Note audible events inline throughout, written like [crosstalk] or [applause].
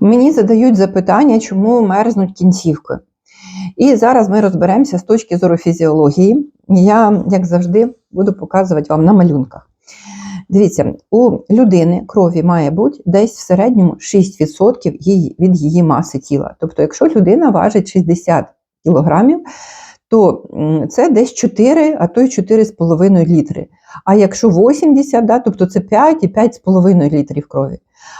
Мені задають запитання, чому мерзнуть кінцівки. І зараз ми розберемося з точки зору фізіології. Я, як завжди, буду показувати вам на малюнках. Дивіться, у людини крові має бути десь в середньому 6% від її маси тіла. Тобто, якщо людина важить 60 кілограмів, то це десь 4, а то й 4,5 літри. А якщо 80, да, тобто це 5 і 5,5 літрів крові.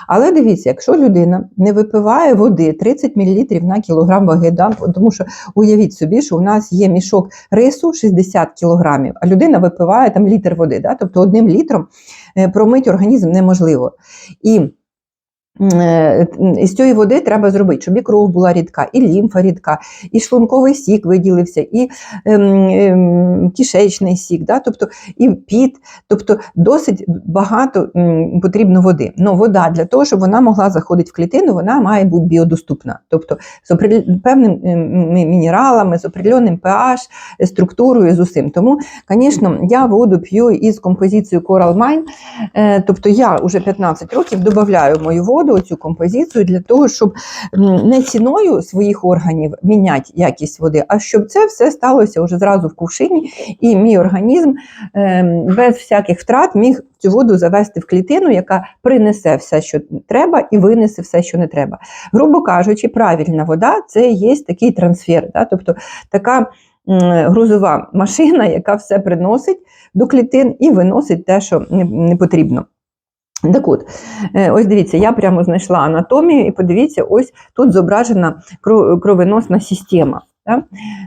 Але дивіться, якщо людина не випиває води 30 мл на кілограм ваги, да, тому що уявіть собі, що у нас є мішок рису 60 кг, а людина випиває там літр води, да, тобто одним літром е, промити організм неможливо. І із цієї води треба зробити, щоб і кров була рідка, і лімфа рідка, і шлунковий сік виділився, і ем, ем, кишечний сік, да? тобто і піт, тобто досить багато м, потрібно води. Ну, вода для того, щоб вона могла заходити в клітину, вона має бути біодоступна, тобто з певними м, мінералами, з определенним pH, структурою, з усім. Тому, звісно, я воду п'ю із композицією Coral Mine, Е, Тобто я вже 15 років додаю мою воду цю композицію для того, щоб не ціною своїх органів міняти якість води, а щоб це все сталося вже зразу в кувшині, і мій організм ем, без всяких втрат міг цю воду завести в клітину, яка принесе все, що треба, і винесе все, що не треба. Грубо кажучи, правильна вода це є такий трансфер, да? тобто така грузова машина, яка все приносить до клітин і виносить те, що не потрібно. Так от, е, ось дивіться, я прямо знайшла анатомію, і подивіться, ось тут зображена кро- кровоносна система. Да?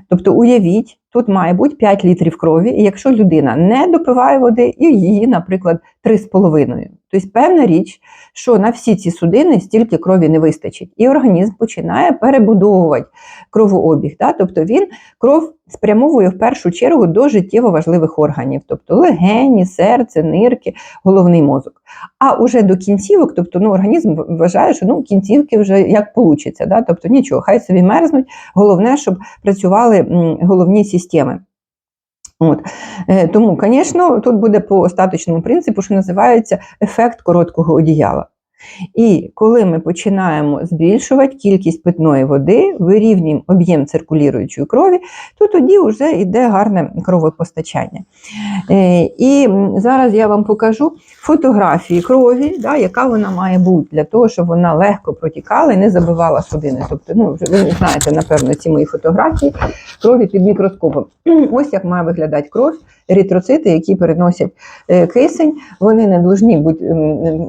Тобто, уявіть, тут має бути 5 літрів крові, і якщо людина не допиває води, і її, наприклад, 3,5. Тобто, певна річ, що на всі ці судини стільки крові не вистачить. І організм починає перебудовувати кровообіг. Да? Тобто він кров спрямовує в першу чергу до життєво важливих органів, тобто легені, серце, нирки, головний мозок. А уже до кінцівок, тобто ну, організм вважає, що ну, кінцівки вже як получиться. Да? Тобто нічого, хай собі мерзнуть, головне, щоб працювали головні системи. От. Е, Тому, звісно, тут буде по остаточному принципу, що називається ефект короткого одіяла. І коли ми починаємо збільшувати кількість питної води, вирівнюємо об'єм циркулюючої крові, то тоді вже йде гарне кровопостачання. Е, І зараз я вам покажу фотографії крові, да, яка вона має бути, для того, щоб вона легко протікала і не забивала судини. Тобто, ну, ви знаєте, напевно, ці мої фотографії крові під мікроскопом. [clears throat] Ось як має виглядати кров, еритроцити, які переносять е, кисень, вони не повинні бути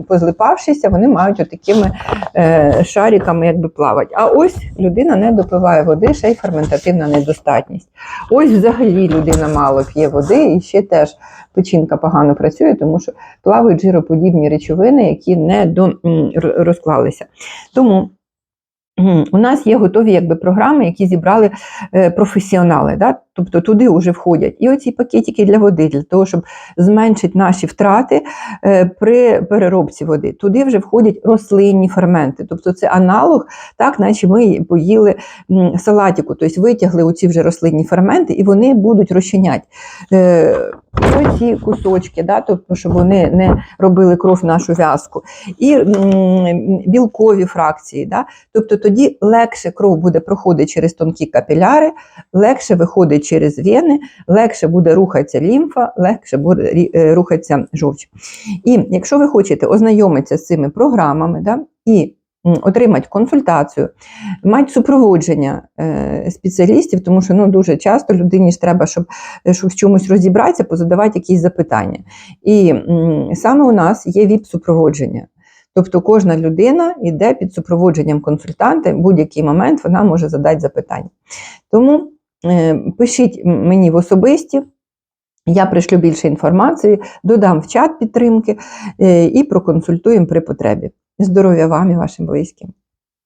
позлипавшися, вони мають отакими е, шариками якби плавати. А ось людина не допиває води, ще й ферментативна недостатність. Ось взагалі людина мало п'є води і ще теж печінка погано працює, тому що плавають жироподібні речовини, які не до, розклалися. Тому у нас є готові якби, програми, які зібрали е, професіонали. Да? Тобто туди вже входять і оці пакетики для води, для того, щоб зменшити наші втрати е, при переробці води. Туди вже входять рослинні ферменти. Тобто це аналог, так, наче ми поїли салатику, тобто витягли оці вже рослинні ферменти, і вони будуть розчиняти е, оці кусочки, да, тобто, щоб вони не робили кров нашу в'язку. І білкові фракції. Да, тобто тоді легше кров буде проходити через тонкі капіляри, легше виходить через вени, легше буде рухатися лімфа, легше буде е, рухатися жовч. І якщо ви хочете ознайомитися з цими програмами да, і отримати консультацію, мати супроводження е, спеціалістів, тому що ну, дуже часто людині ж треба, щоб, щоб в чомусь розібратися, позадавати якісь запитання. І саме у нас є ВІП-супроводження. Тобто кожна людина йде під супроводженням консультанта, в будь-який момент вона може задати запитання. Тому е, пишіть мені в особисті, я пришлю більше інформації, додам в чат підтримки е, і проконсультуємо при потребі. Здоров'я вам і вашим близьким!